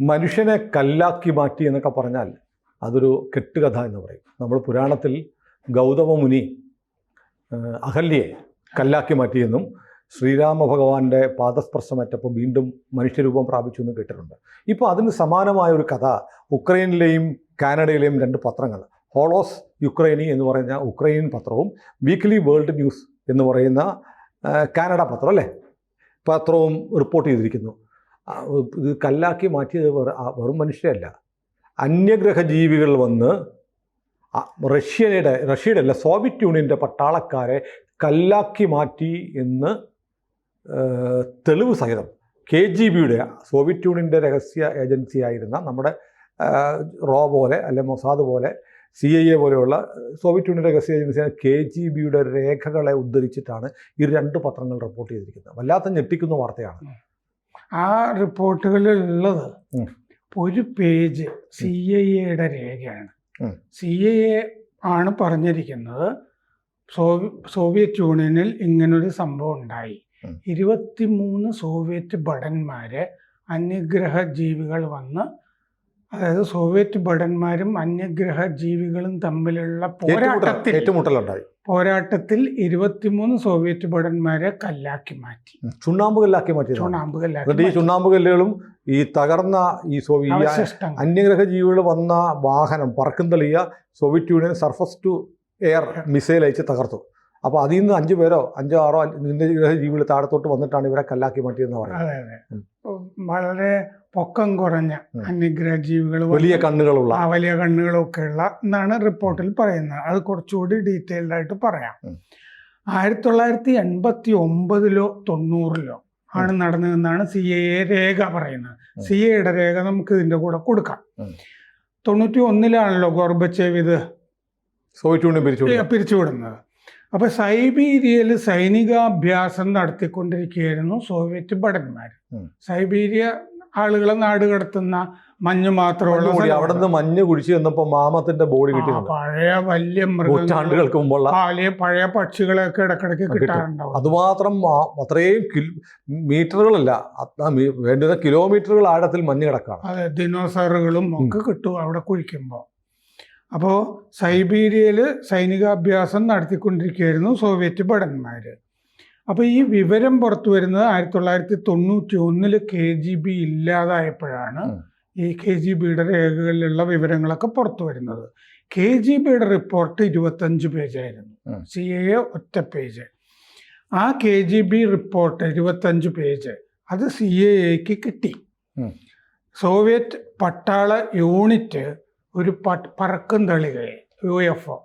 മനുഷ്യനെ കല്ലാക്കി മാറ്റി എന്നൊക്കെ പറഞ്ഞാൽ അതൊരു കെട്ടുകഥ എന്ന് പറയും. നമ്മൾ പുരാണത്തിൽ ഗൗതമ മുനി അഹല്യയെ കല്ലാക്കി മാറ്റിയെന്നും ശ്രീരാമ ഭഗവാന്റെ പാദസ്പർശമറ്റപ്പോൾ വീണ്ടും മനുഷ്യരൂപം പ്രാപിച്ചു എന്ന് കേട്ടിട്ടുണ്ട്. ഇപ്പോൾ അതിന് സമാനമായ ഒരു കഥ ഉക്രൈനിലെയും കാനഡയിലെയും രണ്ട് പത്രങ്ങൾ ഹോളോസ് യുക്രൈനി എന്ന് പറയുന്ന ഉക്രൈൻ പത്രവും വീക്ക്ലി വേൾഡ് ന്യൂസ് എന്ന് പറയുന്ന കാനഡ പത്രം അല്ലേ? പത്രവും റിപ്പോർട്ട് ചെയ്തിരിക്കുന്നു. ഇത് കല്ലാക്കി മാറ്റിയത് വെറു- മനുഷ്യരല്ല. അന്യഗ്രഹ ജീവികൾ വന്ന് റഷ്യയുടെ റഷ്യയുടെ അല്ല സോവിയറ്റ് യൂണിയന്റെ പട്ടാളക്കാരെ കല്ലാക്കി മാറ്റി എന്ന് തെളിവ് സഹിതം കെ ജി ബിയുടെ സോവിയറ്റ് യൂണിയന്റെ രഹസ്യ ഏജൻസി ആയിരുന്ന നമ്മുടെ റോ പോലെ അല്ലെ മൊസാദ് പോലെ സി ഐ എ പോലെയുള്ള സോവിയറ്റ് യൂണിയൻ രഹസ്യ ഏജൻസിയായ കെ ജി ബിയുടെ രേഖകളെ ഉദ്ധരിച്ചിട്ടാണ് ഈ രണ്ട് പത്രങ്ങൾ റിപ്പോർട്ട് ചെയ്തിരിക്കുന്നത്. വല്ലാത്ത ഞെട്ടിക്കുന്ന വാർത്തയാണ്. ആ റിപ്പോർട്ടുകളിൽ ഉള്ളത് ഒരു പേജ് സി ഐ എയുടെ രേഖയാണ്. സി ഐ എ ആണ് പറഞ്ഞിരിക്കുന്നത് സോവി സോവിയറ്റ് യൂണിയനിൽ ഇങ്ങനൊരു സംഭവം ഉണ്ടായി. ഇരുപത്തിമൂന്ന് സോവിയറ്റ് ഭടന്മാരെ അന്യഗ്രഹ ജീവികൾ വന്ന് അതായത് സോവിയറ്റ് ഭടന്മാരും അന്യഗ്രഹ ജീവികളും തമ്മിലുള്ള പോരാട്ടത്തിൽ ഏറ്റുമുട്ടലുണ്ടായി. പോരാട്ടത്തിൽ ഇരുപത്തിമൂന്ന് സോവിയറ്റ് ഭടന്മാരെ കല്ലാക്കി മാറ്റി. ചുണ്ണാമ്പ് കല്ലാക്കി മാറ്റി ചുണ്ണാമ്പ് എന്നിട്ട് ഈ കല്ലാക്കി ചുണ്ണാമ്പ് കല്ലുകളും ഈ തകർന്ന ഈ സോവിയറ്റ് അന്യഗ്രഹ ജീവികൾ വന്ന വാഹനം പറക്കും തെളിയ Soviet Union surface to air missile അയച്ച് തകർത്തു. അപ്പോൾ അതിൽ നിന്ന് അഞ്ചു പേരോ അഞ്ചോ ആറോ അന്യഗ്രഹ ജീവികൾ താഴത്തോട്ട് വന്നിട്ടാണ് ഇവരെ കല്ലാക്കി മാറ്റിയെന്ന് പറയുന്നത്. അതെ അതെ. ഉം. വളരെ പൊക്കം കുറഞ്ഞ. അന്യഗ്രഹ ജീവികൾ വലിയ കണ്ണുകളുള്ള ആ വലിയ കണ്ണുകളൊക്കെ ഉള്ള എന്നാണ് റിപ്പോർട്ടിൽ പറയുന്നത്. അത് കുറച്ചുകൂടി ഡീറ്റെയിൽഡ് ആയിട്ട് പറയാം. ആയിരത്തി തൊള്ളായിരത്തി എൺപത്തി ഒമ്പതിലോ തൊണ്ണൂറിലോ ആണ് നടന്നതെന്നാണ് സി എ രേഖ പറയുന്നത്. സി എയുടെ രേഖ നമുക്ക് ഇതിന്റെ കൂടെ കൊടുക്കാം. തൊണ്ണൂറ്റി ഒന്നിലാണല്ലോ ഗോർബച്ചേവ് ഇത് സോവിയറ്റ് യൂണിയൻ പിരിച്ചുവിടുന്നത്. അപ്പൊ സൈബീരിയയിൽ സൈനികാഭ്യാസം നടത്തിക്കൊണ്ടിരിക്കുകയായിരുന്നു സോവിയറ്റ് ഭടന്മാർ. സൈബീരിയ ആളുകളെ നാട് കടത്തുന്ന മഞ്ഞ് മാത്രമുള്ള. അവിടെ നിന്ന് മഞ്ഞ് കുടിച്ച് ചെന്നപ്പോ മാമത്തിന്റെ ബോഡി കിട്ടി പഴയ വലിയ മൃഗങ്ങൾ നൂറ്റാണ്ടുകൾക്ക് മുമ്പുള്ള വലിയ പഴയ പക്ഷികളെയൊക്കെ ഇടക്കിടക്ക് കിട്ടും. കിട്ടാറുണ്ടാവും. അതുമാത്രം അത്രയും മീറ്ററുകളല്ല. വേണ്ടുന്ന കിലോമീറ്ററുകൾ ആഴത്തിൽ മഞ്ഞ് കിടക്കാണ്. അതെ ദിനോസറുകളും ഒക്കെ കിട്ടും അവിടെ കുഴിക്കുമ്പോൾ അപ്പോൾ സൈബീരിയയിൽ സൈനികാഭ്യാസം നടത്തിക്കൊണ്ടിരിക്കുകയായിരുന്നു സോവിയറ്റ് ഭടന്മാർ അപ്പോൾ ഈ വിവരം പുറത്തു വരുന്നത് ആയിരത്തി തൊള്ളായിരത്തി തൊണ്ണൂറ്റി ഒന്നിൽ കെ ജി ബി ഇല്ലാതായപ്പോഴാണ്. ഈ കെ ജി ബിയുടെ രേഖകളിലുള്ള വിവരങ്ങളൊക്കെ പുറത്തു വരുന്നത്. കെ ജി ബിയുടെ റിപ്പോർട്ട് ഇരുപത്തഞ്ച് പേജായിരുന്നു ആയിരുന്നു. സി എ ഒറ്റ പേജ്. ആ കെ ജി ബി റിപ്പോർട്ട് ഇരുപത്തഞ്ച് പേജ്. അത് സി എക്ക് കിട്ടി സോവിയറ്റ് പട്ടാള യൂണിറ്റ് ഒരു പറക്കും തളികയെ യു എഫ് ഒ.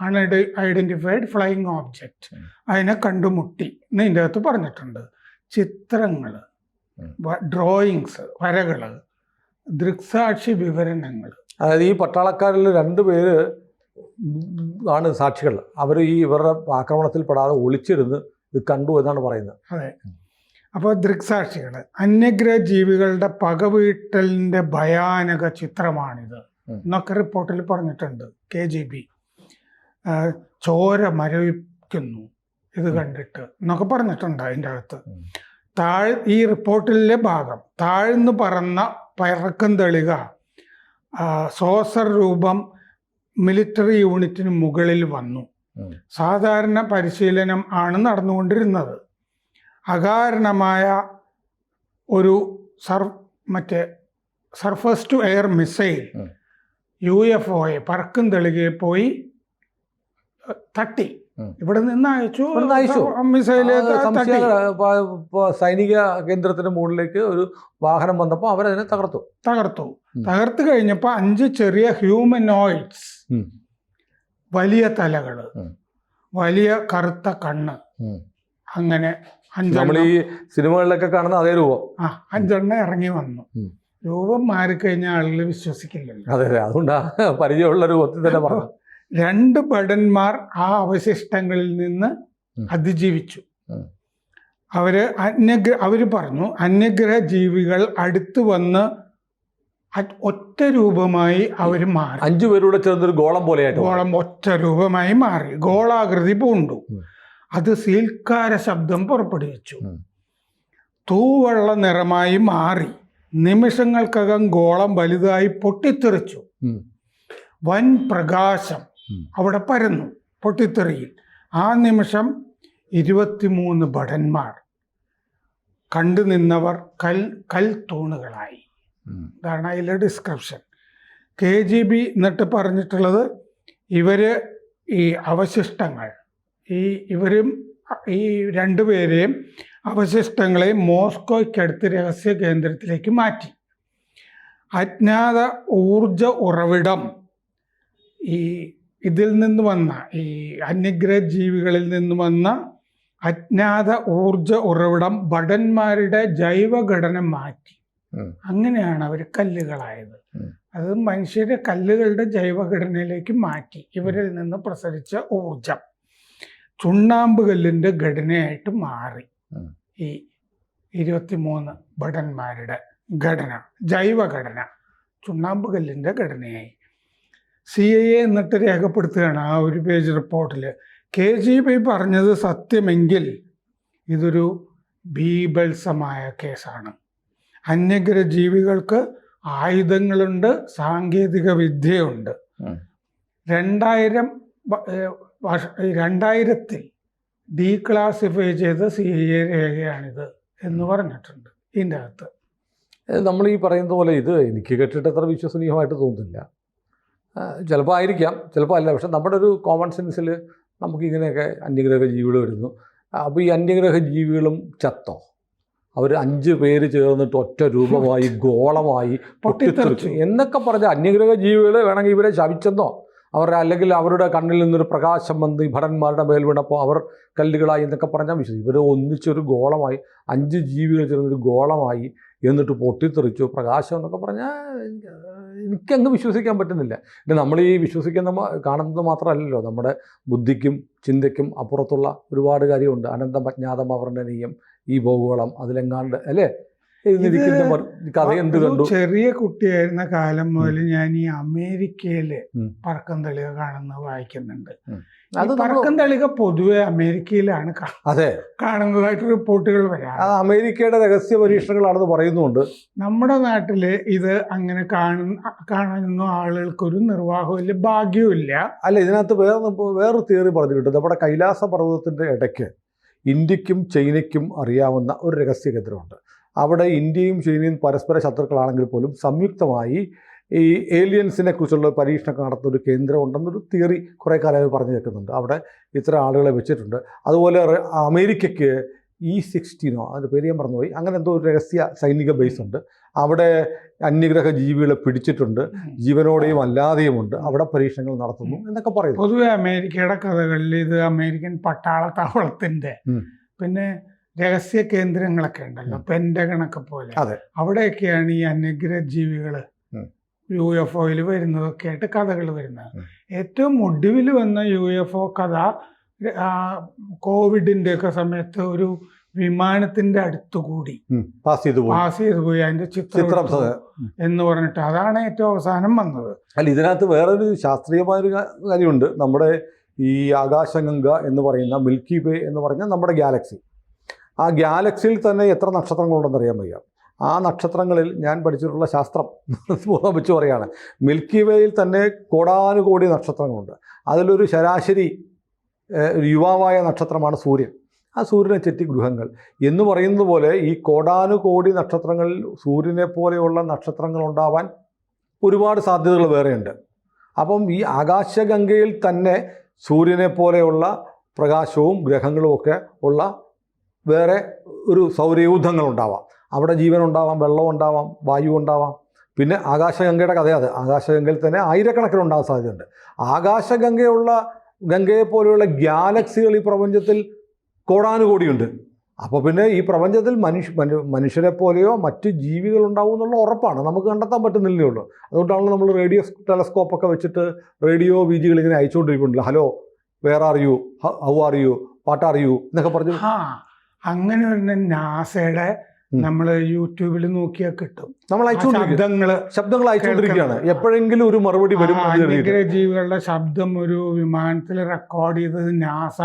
ആണ് ഐഡന്റിഫൈഡ് ഫ്ലൈയിങ് ഓബ്ജക്റ്റ്. അതിനെ കണ്ടുമുട്ടി. എന്ന് ഇതിന്റെ അകത്ത് പറഞ്ഞിട്ടുണ്ട്. ചിത്രങ്ങൾ ഡ്രോയിങ്സ് വരകൾ ദൃക്സാക്ഷി വിവരണങ്ങൾ. അതായത് ഈ പട്ടാളക്കാരിൽ രണ്ട് പേര് ആണ് സാക്ഷികൾ. അവർ ഈ ഇവരുടെ ആക്രമണത്തിൽ പെടാതെ ഒളിച്ചിരുന്ന് ഇത് കണ്ടു എന്നാണ് പറയുന്നത്. അതെ. അപ്പോൾ ദൃക്സാക്ഷികൾ അന്യഗ്രഹ ജീവികളുടെ പകവീട്ടലിന്റെ ഭയാനക ചിത്രമാണിത്. എന്നൊക്കെ റിപ്പോർട്ടിൽ പറഞ്ഞിട്ടുണ്ട് കെ ജി ബി. ചോര മരവിക്കുന്നു. ഇത് കണ്ടിട്ട്. എന്നൊക്കെ പറഞ്ഞിട്ടുണ്ട് അതിന്റെ അകത്ത്. താഴ് ഈ റിപ്പോർട്ടിലെ ഭാഗം താഴ്ന്നു പറന്ന പയറക്കം തെളിക സോസർ രൂപം മിലിറ്ററി യൂണിറ്റിന് മുകളിൽ വന്നു. സാധാരണ പരിശീലനം ആണ് നടന്നുകൊണ്ടിരുന്നത്. അകാരണമായ ഒരു സർ മറ്റേ surface to air missile. U F ഒയെ പറക്കും തെളികെ പോയി തട്ടി. ഇവിടെ നിന്ന് അയച്ചു. അയച്ചു. മിസൈൽ സൈനിക കേന്ദ്രത്തിന്റെ മുകളിലേക്ക് ഒരു വാഹനം വന്നപ്പോൾ അവരതിനെ തകർത്തു. തകർത്തു. തകർത്തു കഴിഞ്ഞപ്പോൾ അഞ്ച് ചെറിയ ഹ്യൂമനോയിഡ്സ് ഓയിൽസ് വലിയ തലകൾ വലിയ കറുത്ത കണ്ണ് അങ്ങനെ നമ്മൾ ഈ സിനിമകളിലൊക്കെ കാണുന്ന അതേ രൂപം. ആ അഞ്ചെണ്ണ ഇറങ്ങി വന്നു. രൂപം മാറിക്കഴിഞ്ഞാൽ ആളുകൾ വിശ്വസിക്കില്ലല്ലോ. അതെ അതെ. അതുകൊണ്ടാ പരിചയമുള്ള രൂപത്തിൽ തന്നെ പറഞ്ഞു രണ്ട് ഭടന്മാർ ആ അവശിഷ്ടങ്ങളിൽ നിന്ന് അതിജീവിച്ചു. അവർ അന്യഗ്ര അവർ പറഞ്ഞു അന്യഗ്രഹ ജീവികൾ അടുത്ത് വന്ന് ഒറ്റ രൂപമായി അവർ മാറി അഞ്ചു പേരുടെ ചേർന്നൊരു ഗോളം പോലെയായിട്ട്. ഗോളം ഒറ്റ രൂപമായി മാറി ഗോളാകൃതി പൂണ്ടു അത് സീൽക്കാര ശബ്ദം പുറപ്പെടുവിച്ചു. തൂവെള്ള നിറമായി മാറി നിമിഷങ്ങൾക്കകം ഗോളം വലുതായി പൊട്ടിത്തെറിച്ചു. വൻ പ്രകാശം. അവിടെ പരന്നു പൊട്ടിത്തെറിയിൽ. ആ നിമിഷം ഇരുപത്തിമൂന്ന് ഭടന്മാർ കണ്ടു നിന്നവർ കൽ കൽ തൂണുകളായി. ഇതാണ് അതിലെ ഡിസ്ക്രിപ്ഷൻ കെ ജി ബി എന്നിട്ട് പറഞ്ഞിട്ടുള്ളത് ഇവർ ഈ അവശിഷ്ടങ്ങൾ ഈ ഇവരും ഈ രണ്ടുപേരെയും അവശിഷ്ടങ്ങളെ മോസ്കോയ്ക്കടുത്ത് രഹസ്യ കേന്ദ്രത്തിലേക്ക് മാറ്റി. അജ്ഞാത ഊർജ ഉറവിടം ഈ ഇതിൽ നിന്ന് വന്ന ഈ അന്യഗ്രഹ ജീവികളിൽ നിന്ന് വന്ന അജ്ഞാത ഊർജ ഉറവിടം ഭടന്മാരുടെ ജൈവഘടന മാറ്റി. അങ്ങനെയാണ് അവർ കല്ലുകളായത്. അത് മനുഷ്യരെ കല്ലുകളുടെ ജൈവഘടനയിലേക്ക് മാറ്റി. ഇവരിൽ നിന്ന് പ്രസരിച്ച ഊർജം ചുണ്ണാമ്പ് കല്ലിന്റെ ഘടനയായിട്ട് മാറി. ഈ ഇരുപത്തിമൂന്ന് ഭടന്മാരുടെ ഘടന ജൈവഘടന ചുണ്ണാമ്പ് കല്ലിന്റെ ഘടനയായി. സി ഐ എ എന്നിട്ട് രേഖപ്പെടുത്തുകയാണ് ആ ഒരു പേജ് റിപ്പോർട്ടിൽ കെ ജി ബി പറഞ്ഞത് സത്യമെങ്കിൽ ഇതൊരു ഭീഭത്സമായ കേസാണ്. അന്യഗ്രഹ ജീവികൾക്ക് ആയുധങ്ങളുണ്ട് സാങ്കേതിക വിദ്യയുണ്ട്. രണ്ടായിരം രണ്ടായിരത്തിൽ ഡീക്ലാസിഫൈ ചെയ്ത സി ഐ എ രേഖയാണിത് എന്ന് പറഞ്ഞിട്ടുണ്ട് ഇതിന്റെ അകത്ത്. നമ്മൾ ഈ പറയുന്ന പോലെ ഇത് എനിക്ക് കേട്ടിട്ട് അത്ര വിശ്വസനീയമായിട്ട് തോന്നുന്നില്ല. ചിലപ്പോൾ ആയിരിക്കാം ചിലപ്പോൾ അല്ല. പക്ഷെ നമ്മുടെ ഒരു കോമൺ സെൻസിൽ നമുക്കിങ്ങനെയൊക്കെ അന്യഗ്രഹ ജീവികൾ വരുന്നു. അപ്പോൾ ഈ അന്യഗ്രഹ ജീവികളും ചത്തോ? അവർ അഞ്ച് പേര് ചേർന്നിട്ട് ഒറ്റ രൂപമായി ഗോളമായി പൊട്ടിത്തെറിച്ചു. എന്നൊക്കെ പറഞ്ഞ അന്യഗ്രഹ ജീവികൾ വേണമെങ്കിൽ ഇവരെ ശവിച്ചെന്നോ? അവരുടെ അല്ലെങ്കിൽ അവരുടെ കണ്ണിൽ നിന്നൊരു പ്രകാശം വന്ന് ഈ ഭടന്മാരുടെ മേൽ വീണപ്പോൾ അവർ കല്ലുകളായി എന്നൊക്കെ പറഞ്ഞാൽ വിശ്വസിക്കും. ഇവർ ഒന്നിച്ചൊരു ഗോളമായി അഞ്ച് ജീവികൾ ചേർന്നൊരു ഗോളമായി എന്നിട്ട് പൊട്ടിത്തെറിച്ചു പ്രകാശം എന്നൊക്കെ പറഞ്ഞാൽ എനിക്കങ്ങ് വിശ്വസിക്കാൻ പറ്റുന്നില്ല. പിന്നെ നമ്മൾ ഈ വിശ്വസിക്കുന്ന കാണുന്നത് മാത്രമല്ലല്ലോ. നമ്മുടെ ബുദ്ധിക്കും ചിന്തയ്ക്കും അപ്പുറത്തുള്ള ഒരുപാട് കാര്യമുണ്ട്. അനന്തം അജ്ഞാതം അവർണനീയം ഈ ഭൂഗോളം അതിലെങ്ങാണ്ട് അല്ലേ? കഥ എന്ത് ഒരു കണ്ടു? ചെറിയ കുട്ടിയായിരുന്ന കാലം മുതൽ ഞാൻ ഈ അമേരിക്കയിൽ. പറക്കം തളിക കാണുന്നത് വായിക്കുന്നുണ്ട്. അത് പറക്കം തളിക പൊതുവെ അമേരിക്കയിലാണ് അതെ. കാണുന്നതായിട്ട് റിപ്പോർട്ടുകൾ വരാം അത് അമേരിക്കയുടെ രഹസ്യ പരീക്ഷണങ്ങളാണെന്ന് പറയുന്നുണ്ട് നമ്മുടെ നാട്ടിൽ ഇത് അങ്ങനെ കാണുന്ന കാണുന്ന ആളുകൾക്കൊരു നിർവാഹമില്ല ഭാഗ്യമില്ല അല്ല ഇതിനകത്ത് വേറെ വേറൊരു തിയറി പറഞ്ഞിട്ടുണ്ട്. നമ്മുടെ കൈലാസ പർവതത്തിന്റെ ഇടയ്ക്ക് ഇന്ത്യക്കും ചൈനയ്ക്കും അറിയാവുന്ന ഒരു രഹസ്യ കേന്ദ്രമുണ്ട്. അവിടെ ഇന്ത്യയും ചൈനയും പരസ്പര ശത്രുക്കളാണെങ്കിൽ പോലും സംയുക്തമായി ഈ ഏലിയൻസിനെ കുറിച്ചുള്ള പരീക്ഷണമൊക്കെ നടത്തുന്ന ഒരു കേന്ദ്രം ഉണ്ടെന്നൊരു തിയറി കുറേ കാലമായി പറഞ്ഞു കേൾക്കുന്നുണ്ട്. അവിടെ ഇത്ര ആളുകളെ വെച്ചിട്ടുണ്ട്. അതുപോലെ അമേരിക്കയ്ക്ക് ഇ സിക്സ്റ്റീനോ അതിന്റെ പേര് ഞാൻ മറന്നുപോയി. അങ്ങനെ എന്തോ ഒരു രഹസ്യ സൈനിക ബേസ് ഉണ്ട്. അവിടെ അന്യഗ്രഹ ജീവികളെ പിടിച്ചിട്ടുണ്ട്. ജീവനോടെയും അല്ലാതെയും ഉണ്ട്. അവിടെ പരീക്ഷണങ്ങൾ നടത്തുന്നു എന്നൊക്കെ പറയുന്നു. പൊതുവെ അമേരിക്കയുടെ കഥകളിൽ ഇത് അമേരിക്കൻ പട്ടാളത്താവളത്തിന്റെ പിന്നെ രഹസ്യ കേന്ദ്രങ്ങളൊക്കെ ഉണ്ടല്ലോ പെൻഡഗണൊക്കെ പോലെ. അവിടെയൊക്കെയാണ് ഈ അന്യഗ്രഹ ജീവികൾ ഉം. യു എഫ് ഒയിൽ വരുന്നതൊക്കെ ആയിട്ട് കഥകൾ വരുന്നത് ഏറ്റവും ഒടുവിൽ വന്ന യു എഫ് ഒ കഥ കോവിഡിന്റെ ഒക്കെ സമയത്ത് ഒരു വിമാനത്തിന്റെ അടുത്തുകൂടി. പാസ് ചെയ്തു പോയി. പാസ് ചെയ്തു പോയി അതിന്റെ ചിത്രം എന്ന് പറഞ്ഞിട്ട് അതാണ് ഏറ്റവും അവസാനം വന്നത്. അല്ല ഇതിനകത്ത് വേറൊരു ശാസ്ത്രീയമായൊരു കാര്യമുണ്ട്. നമ്മുടെ ഈ ആകാശഗംഗ എന്ന് പറയുന്ന മിൽക്കി വേ എന്ന് പറഞ്ഞ നമ്മുടെ ഗാലക്സി. ആ ഗാലക്സിയിൽ തന്നെ എത്ര നക്ഷത്രങ്ങളുണ്ടെന്ന് അറിയാൻ വയ്യ. ആ നക്ഷത്രങ്ങളിൽ ഞാൻ പഠിച്ചിട്ടുള്ള ശാസ്ത്രം വെച്ച് പറയാണ് മിൽക്കി വേയിൽ തന്നെ കോടാനുകോടി നക്ഷത്രങ്ങളുണ്ട്. അതിലൊരു ശരാശരി യുവാവായ നക്ഷത്രമാണ് സൂര്യൻ. ആ സൂര്യനെ ചെറ്റി ഗൃഹങ്ങൾ. എന്ന് പറയുന്നത് പോലെ ഈ കോടാനുകോടി നക്ഷത്രങ്ങളിൽ സൂര്യനെ പോലെയുള്ള നക്ഷത്രങ്ങൾ ഉണ്ടാവാൻ ഒരുപാട് സാധ്യതകൾ വേറെയുണ്ട്. അപ്പം ഈ ആകാശഗംഗയിൽ തന്നെ സൂര്യനെ പോലെയുള്ള പ്രകാശവും ഗ്രഹങ്ങളും ഒക്കെ ഉള്ള വേറെ ഒരു സൗരയൂഥങ്ങൾ ഉണ്ടാവാം അവിടെ ജീവൻ ഉണ്ടാവാം വെള്ളം ഉണ്ടാവാം വായു ഉണ്ടാവാം പിന്നെ ആകാശഗംഗയുടെ കഥ അത്. ആകാശഗംഗയിൽ തന്നെ ആയിരക്കണക്കിന് ഉണ്ടാകാൻ സാധ്യതയുണ്ട്. ആകാശഗംഗയുള്ള ഗംഗയെ പോലെയുള്ള ഗ്യാലക്സികൾ ഈ പ്രപഞ്ചത്തിൽ കോടാനുകോടിയുണ്ട്. അപ്പോൾ പിന്നെ ഈ പ്രപഞ്ചത്തിൽ മനുഷ്യ മനു- മനുഷ്യരെ പോലെയോ മറ്റ് ജീവികൾ ഉണ്ടാവും എന്നുള്ള ഉറപ്പാണ്. നമുക്ക് കണ്ടെത്താൻ പറ്റുന്നില്ലേ ഉള്ളൂ. അതുകൊണ്ടാണല്ലോ നമ്മൾ റേഡിയോ ടെലസ്കോപ്പൊക്കെ വെച്ചിട്ട് റേഡിയോ ബീജികൾ ഇങ്ങനെ അയച്ചുകൊണ്ടിരിക്കുന്നുണ്ടല്ലോ. Hello where are you how are you what are you എന്നൊക്കെ പറഞ്ഞു അങ്ങനെ വരുന്ന നാസയുടെ. നമ്മൾ യൂട്യൂബിൽ നോക്കിയാൽ കിട്ടും. നമ്മൾ ശബ്ദങ്ങൾ ശബ്ദങ്ങൾ അയച്ചുകൊണ്ടിരിക്കുകയാണ്. എപ്പോഴെങ്കിലും ഒരു മറുപടി വരും ജീവികളുടെ ശബ്ദം ഒരു വിമാനത്തിൽ റെക്കോർഡ് ചെയ്തത് നാസ.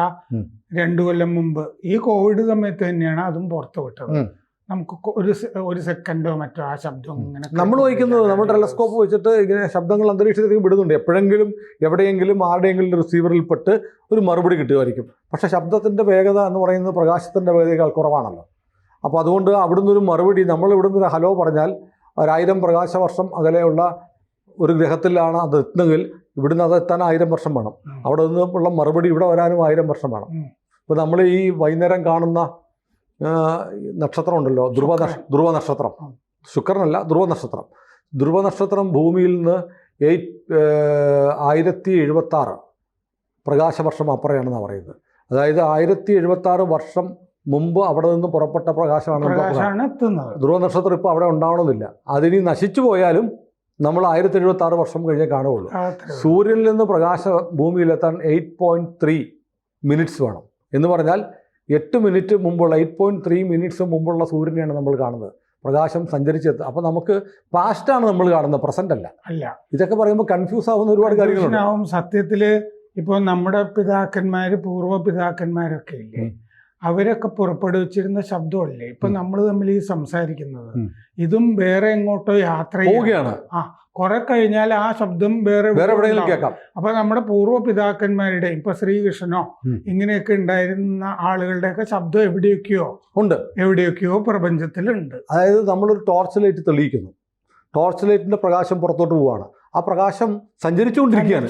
രണ്ടു കൊല്ലം മുമ്പ്. ഈ കോവിഡ് സമയത്ത് തന്നെയാണ് അതും പുറത്തു വിട്ടത്. നമുക്ക് ഒരു ഒരു സെക്കൻഡോ മറ്റോ ആ ശബ്ദം ഇങ്ങനെ നമ്മൾ വഹിക്കുന്നത് നമ്മൾ ടെലസ്കോപ്പ് വെച്ചിട്ട് ഇങ്ങനെ ശബ്ദങ്ങൾ അന്തരീക്ഷത്തിലേക്ക് വിടുന്നുണ്ട്. എപ്പോഴെങ്കിലും എവിടെയെങ്കിലും ആരുടെയെങ്കിലും റിസീവറിൽ പെട്ട് ഒരു മറുപടി കിട്ടുമായിരിക്കും. പക്ഷേ ശബ്ദത്തിന്റെ വേഗത എന്ന് പറയുന്നത് പ്രകാശത്തിന്റെ വേഗതയേക്കാൾ കുറവാണല്ലോ. അപ്പോൾ അതുകൊണ്ട് അവിടുന്ന് ഒരു മറുപടി നമ്മൾ ഇവിടുന്ന് ഒരു ഹലോ പറഞ്ഞാൽ ഒരായിരം പ്രകാശവർഷം അകലെയുള്ള ഒരു ഗ്രഹത്തിലാണ് അത് എത്തുന്നതെങ്കിൽ ഇവിടുന്ന് അത് എത്താൻ ആയിരം വർഷം വേണം. അവിടെ നിന്നുള്ള മറുപടി ഇവിടെ വരാനും ആയിരം വർഷം വേണം. അപ്പോൾ ഇപ്പോൾ നമ്മൾ ഈ വൈകുന്നേരം കാണുന്ന നക്ഷത്രം ഉണ്ടല്ലോ. ധ്രുവ ധ്രുവ നക്ഷത്രം. ശുക്രനല്ല ധ്രുവ നക്ഷത്രം. ധ്രുവ നക്ഷത്രം ഭൂമിയിൽ നിന്ന് എയ്റ്റ് ആയിരത്തി എഴുപത്തി ആറ് പ്രകാശവർഷം അപ്പുറയാണെന്നാണ് പറയുന്നത്. അതായത് ആയിരത്തി എഴുപത്തി ആറ് വർഷം മുമ്പ് അവിടെ നിന്ന് പുറപ്പെട്ട പ്രകാശമാണ് ധ്രുവ നക്ഷത്രം ഇപ്പോൾ അവിടെ ഉണ്ടാവണമെന്നില്ല. അതിനി നശിച്ചു പോയാലും നമ്മൾ ആയിരത്തി എഴുപത്തി ആറ് വർഷം കഴിഞ്ഞേ കാണുകയുള്ളൂ. സൂര്യനിൽ നിന്ന് പ്രകാശ ഭൂമിയിലെത്താൻ എയ്റ്റ് പോയിന്റ് ത്രീ മിനിറ്റ്സ് വേണം. എന്ന് പറഞ്ഞാൽ എട്ട് മിനിറ്റ് മുമ്പുള്ള എയ്റ്റ് പോയിന്റ് ത്രീ മിനിറ്റ്സ് മുമ്പുള്ള സൂര്യനെയാണ് നമ്മൾ കാണുന്നത്. പ്രകാശം സഞ്ചരിച്ചെത്തുക അപ്പോൾ നമുക്ക് പാസ്റ്റാണ് നമ്മൾ കാണുന്നത് പ്രസന്റ് അല്ല. അല്ല. ഇതൊക്കെ പറയുമ്പോൾ കൺഫ്യൂസ് ആവുന്ന ഒരുപാട് കാര്യങ്ങളുണ്ട്. സത്യത്തിൽ ഇപ്പോൾ ഇപ്പൊ നമ്മുടെ പിതാക്കന്മാർ പൂർവ പിതാക്കന്മാരൊക്കെ ഇല്ലേ? അവരൊക്കെ പുറപ്പെടുവിച്ചിരുന്ന ശബ്ദമല്ലേ? ഇപ്പൊ. നമ്മൾ തമ്മിൽ ഈ സംസാരിക്കുന്നത്. ഇതും വേറെ എങ്ങോട്ടോ യാത്ര പോവുകയാണ്. പോവുകയാണ് കുറെ കഴിഞ്ഞാൽ ആ ശബ്ദം വേറെ വേറെ എവിടെയെങ്കിലും കേൾക്കാം. അപ്പൊ നമ്മുടെ പൂർവ പിതാക്കന്മാരുടെ ഇപ്പൊ ശ്രീകൃഷ്ണനോ ഇങ്ങനെയൊക്കെ ഉണ്ടായിരുന്ന ആളുകളുടെയൊക്കെ ശബ്ദം എവിടെയൊക്കെയോ ഉണ്ട്. എവിടെയൊക്കെയോ പ്രപഞ്ചത്തിലുണ്ട്. അതായത് നമ്മളൊരു ടോർച്ച് ലൈറ്റ് തെളിയിക്കുന്നു. ടോർച്ച് ലൈറ്റിന്റെ പ്രകാശം പുറത്തോട്ട് പോവാണ്. ആ പ്രകാശം സഞ്ചരിച്ചുകൊണ്ടിരിക്കുകയാണ്.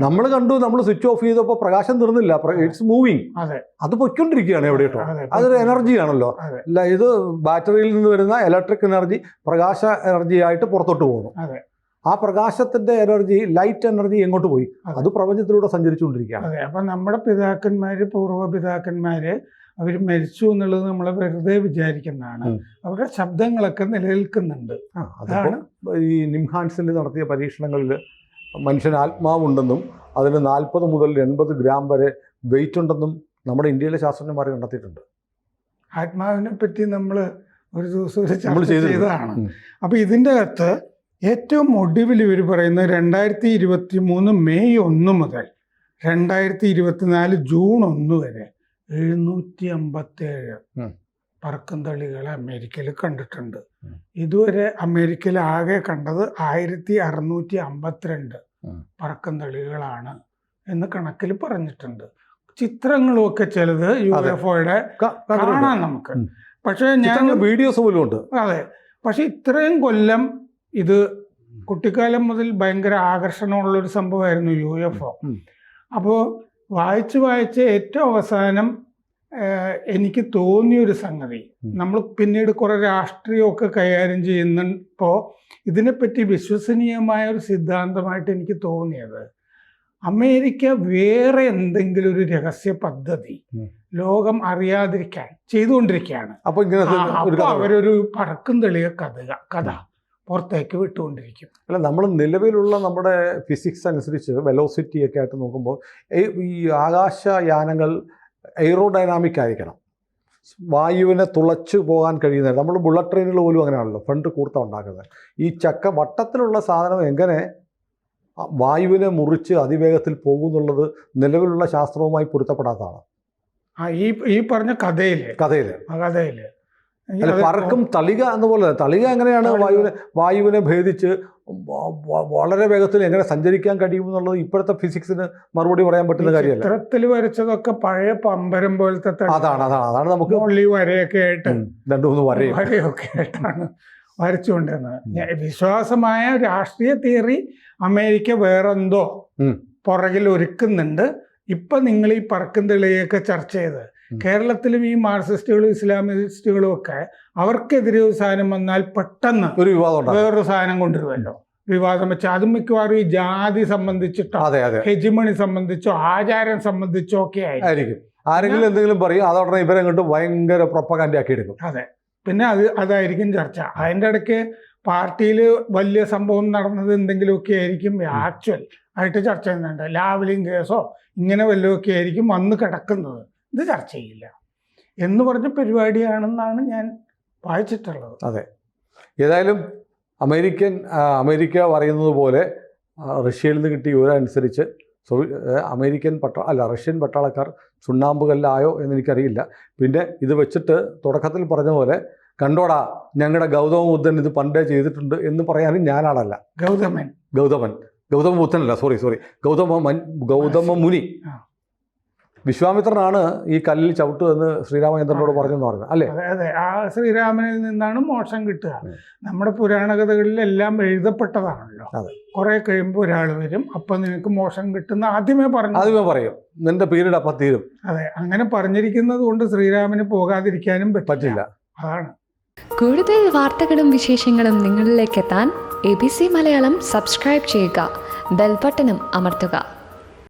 നമ്മൾ കണ്ടു നമ്മൾ സ്വിച്ച് ഓഫ് ചെയ്തപ്പോൾ പ്രകാശം തീർന്നില്ല. ഇറ്റ്സ് മൂവിങ് അതെ. പൊയ്ക്കൊണ്ടിരിക്കുകയാണ് എവിടെ കേട്ടോ? അതൊരു എനർജി ആണല്ലോ. അതെ. ഇത് ബാറ്ററിയിൽ നിന്ന് വരുന്ന ഇലക്ട്രിക് എനർജി പ്രകാശ എനർജി ആയിട്ട് പുറത്തോട്ട് പോകുന്നു. ആ പ്രകാശത്തിന്റെ എനർജി ലൈറ്റ് എനർജി എങ്ങോട്ട് പോയി? അത്. പ്രപഞ്ചത്തിലൂടെ സഞ്ചരിച്ചുകൊണ്ടിരിക്കുകയാണ്. അതെ അപ്പൊ നമ്മുടെ പിതാക്കന്മാര് പൂർവ പിതാക്കന്മാര് അവർ മരിച്ചു എന്നുള്ളത് നമ്മൾ വെറുതെ വിചാരിക്കുന്നതാണ്. അവരുടെ ശബ്ദങ്ങളൊക്കെ നിലനിൽക്കുന്നുണ്ട്. അതാണ്. ഈ നിംഹാൻസിൽ നടത്തിയ പരീക്ഷണങ്ങളിൽ മനുഷ്യൻ ആത്മാവുണ്ടെന്നും അതിന് നാൽപ്പത് മുതൽ എൺപത് ഗ്രാം വരെ വെയിറ്റ് ഉണ്ടെന്നും നമ്മുടെ ഇന്ത്യയിലെ ശാസ്ത്രജ്ഞന്മാർ കണ്ടെത്തിയിട്ടുണ്ട്. ആത്മാവിനെ പറ്റി നമ്മൾ ഒരു ദിവസം ഒരു ചർച്ച ചെയ്തതാണ്. അപ്പോൾ അപ്പൊ ഇതിന്റെ അകത്ത് ഏറ്റവും ഒടുവിൽ ഇവർ പറയുന്നത് രണ്ടായിരത്തി ഇരുപത്തി മൂന്ന് മെയ് ഒന്ന് മുതൽ രണ്ടായിരത്തി ഇരുപത്തിനാല് ജൂൺ ഒന്ന് വരെ എഴുന്നൂറ്റി അമ്പത്തേഴ് ഉം. പറക്കും തളികളെ അമേരിക്കയിൽ കണ്ടിട്ടുണ്ട്. ഇതുവരെ അമേരിക്കയിൽ ആകെ കണ്ടത് ആയിരത്തി അറുന്നൂറ്റി അമ്പത്തിരണ്ട് ഉം. പറക്കും തളികളാണ് എന്ന് കണക്കിൽ പറഞ്ഞിട്ടുണ്ട്. ചിത്രങ്ങളും ഒക്കെ ചിലത് യു എഫ് ഒയുടെ കാണാം നമുക്ക്. പക്ഷേ ഞാൻ വീഡിയോസ് പോലും ഉണ്ട് അതെ. പക്ഷെ ഇത്രയും കൊല്ലം ഇത് കുട്ടിക്കാലം മുതൽ ഭയങ്കര ആകർഷണമുള്ള ഒരു സംഭവമായിരുന്നു യു എഫ് ഒ അപ്പോൾ വായിച്ച് വായിച്ച് ഏറ്റവും അവസാനം എനിക്ക് തോന്നിയൊരു സംഗതി. നമ്മൾ പിന്നീട് കുറേ രാഷ്ട്രീയമൊക്കെ കൈകാര്യം ചെയ്യുന്നപ്പോൾ ഇതിനെപ്പറ്റി വിശ്വസനീയമായ ഒരു സിദ്ധാന്തമായിട്ട് എനിക്ക് തോന്നിയത്. അമേരിക്ക വേറെ എന്തെങ്കിലും ഒരു രഹസ്യ പദ്ധതി ലോകം അറിയാതിരിക്കാൻ ചെയ്തുകൊണ്ടിരിക്കുകയാണ്. അപ്പോൾ അവരൊരു പറക്കും തെളിയ കഥ കഥ. പുറത്തേക്ക് വിട്ടുകൊണ്ടിരിക്കും. അല്ല നമ്മൾ നിലവിലുള്ള നമ്മുടെ ഫിസിക്സ് അനുസരിച്ച് വെലോസിറ്റി ഒക്കെ ആയിട്ട് നോക്കുമ്പോൾ ഈ- ആകാശയാനങ്ങൾ എയ്റോഡൈനാമിക് ആയിരിക്കണം. വായുവിനെ തുളച്ചു പോകാൻ കഴിയുന്ന നമ്മൾ ബുള്ളറ്റ് ട്രെയിനുകൾ പോലും അങ്ങനെയാണല്ലോ ഫ്രണ്ട് കൂർത്ത ഉണ്ടാക്കുന്നത്. ഈ ചക്ക വട്ടത്തിലുള്ള സാധനം എങ്ങനെ വായുവിനെ മുറിച്ച് അതിവേഗത്തിൽ പോകുന്നുള്ളത് നിലവിലുള്ള ശാസ്ത്രവുമായി പൊരുത്തപ്പെടാത്തതാണ്. ആ ഈ ഈ പറഞ്ഞ കഥയിൽ കഥയിൽ അത് പറക്കും തളിക എന്നുപോലെ തളിക എങ്ങനെയാണ്. വായുവിനെ വായുവിനെ ഭേദിച്ച് വളരെ വേഗത്തിൽ എങ്ങനെ സഞ്ചരിക്കാൻ കഴിയും എന്നുള്ളത് ഇപ്പോഴത്തെ ഫിസിക്സിന് മറുപടി പറയാൻ പറ്റുന്ന കാര്യമല്ല ചിത്രത്തിൽ വരച്ചതൊക്കെ പഴയ പമ്പരം പോലത്തെ അതാണ് അതാണ് അതാണ് നമുക്ക് മുള്ളി വരയൊക്കെ ആയിട്ട് രണ്ടു മൂന്ന് വരയും വരയൊക്കെ ആയിട്ടാണ് വരച്ചുകൊണ്ടിരുന്നത് വിശ്വാസമായ രാഷ്ട്രീയ തിയറി അമേരിക്ക വേറെന്തോ. പുറകിൽ ഒരുക്കുന്നുണ്ട് ഇപ്പൊ നിങ്ങൾ ഈ പറക്കും തെളിയൊക്കെ ചർച്ച ചെയ്ത്. കേരളത്തിലും ഈ മാർക്സിസ്റ്റുകളും ഇസ്ലാമിസ്റ്റുകളും ഒക്കെ അവർക്കെതിരെ ഒരു സാധനം വന്നാൽ പെട്ടെന്ന് ഒരു വിവാദം വേറൊരു സാധനം കൊണ്ടുവരുമല്ലോ. വിവാദം വെച്ച് അതും മിക്കവാറും ഈ ജാതി സംബന്ധിച്ചിട്ടോ അതെ അതെ. ഹെജിമണി സംബന്ധിച്ചോ ആചാരം സംബന്ധിച്ചോ ഒക്കെ ആയിരിക്കും. ആരെങ്കിലും എന്തെങ്കിലും പറയും അതോടനെ ഇവരെ കണ്ടു ഭയങ്കര പ്രൊപ്പകാൻഡി ആക്കി എടുക്കും. അതെ. പിന്നെ അത് അതായിരിക്കും ചർച്ച. അതിന്റെ ഇടയ്ക്ക് പാർട്ടിയിൽ വലിയ സംഭവം നടന്നത് എന്തെങ്കിലുമൊക്കെ ആയിരിക്കും ആക്ച്വൽ ആയിട്ട് ചർച്ച ചെയ്യുന്നുണ്ട്. ലാവലിംഗ് കേസോ ഇങ്ങനെ വല്ലതൊക്കെ ആയിരിക്കും വന്ന് കിടക്കുന്നത്. ഇത് ചർച്ച ചെയ്യില്ല എന്ന് പറഞ്ഞ പരിപാടിയാണെന്നാണ് ഞാൻ വായിച്ചിട്ടുള്ളത്. അതെ. ഏതായാലും അമേരിക്കൻ അമേരിക്ക പറയുന്നത് പോലെ റഷ്യയിൽ നിന്ന് കിട്ടിയ വിവരം അനുസരിച്ച് അമേരിക്കൻ പട്ട അല്ല റഷ്യൻ പട്ടാളക്കാർ ചുണ്ണാമ്പുകല്ലായോ എന്ന് എനിക്കറിയില്ല. പിന്നെ ഇത് വെച്ചിട്ട് തുടക്കത്തിൽ പറഞ്ഞ പോലെ കണ്ടോടാ ഞങ്ങളുടെ ഗൗതമ ബുദ്ധൻ ഇത് പണ്ടേ ചെയ്തിട്ടുണ്ട് എന്ന് പറയാനും ഞാനാളല്ല. ഗൗതമൻ. ഗൗതമൻ. ഗൗതമ ബുദ്ധനല്ല സോറി സോറി. ഗൗതമ ഗൗതമ മുനി. വിശ്വാമിത്രനാണ് ഈ കല്ലിൽ ചവിട്ടു എന്ന് ശ്രീരാമചന്ദ്രനോട് പറഞ്ഞെന്ന് പറഞ്ഞത് അല്ലേ? അതെ അതെ. ആ ശ്രീരാമനിൽ നിന്നാണ് മോക്ഷം കിട്ടുക. നമ്മുടെ പുരാണ കഥകളിലെല്ലാം എഴുതപ്പെട്ടതാണല്ലോ. അതെ. കുറെ കഴിയുമ്പോൾ ഒരാൾ വരും. അപ്പൊ നിനക്ക് മോക്ഷം കിട്ടുന്ന ആദ്യമേ പറഞ്ഞു. ആദ്യമേ പറയും. നിന്റെ പീരീഡ് അപ്പം തീരും. അതെ. അങ്ങനെ പറഞ്ഞിരിക്കുന്നത് കൊണ്ട് ശ്രീരാമന് പോകാതിരിക്കാനും പറ്റില്ല. പറ്റില്ല. അതാണ്. കൂടുതൽ വാർത്തകളും വിശേഷങ്ങളും നിങ്ങളിലേക്ക് എത്താൻ A B C Malayalam subscribe ചെയ്യുക. ബെൽബട്ടനും അമർത്തുക.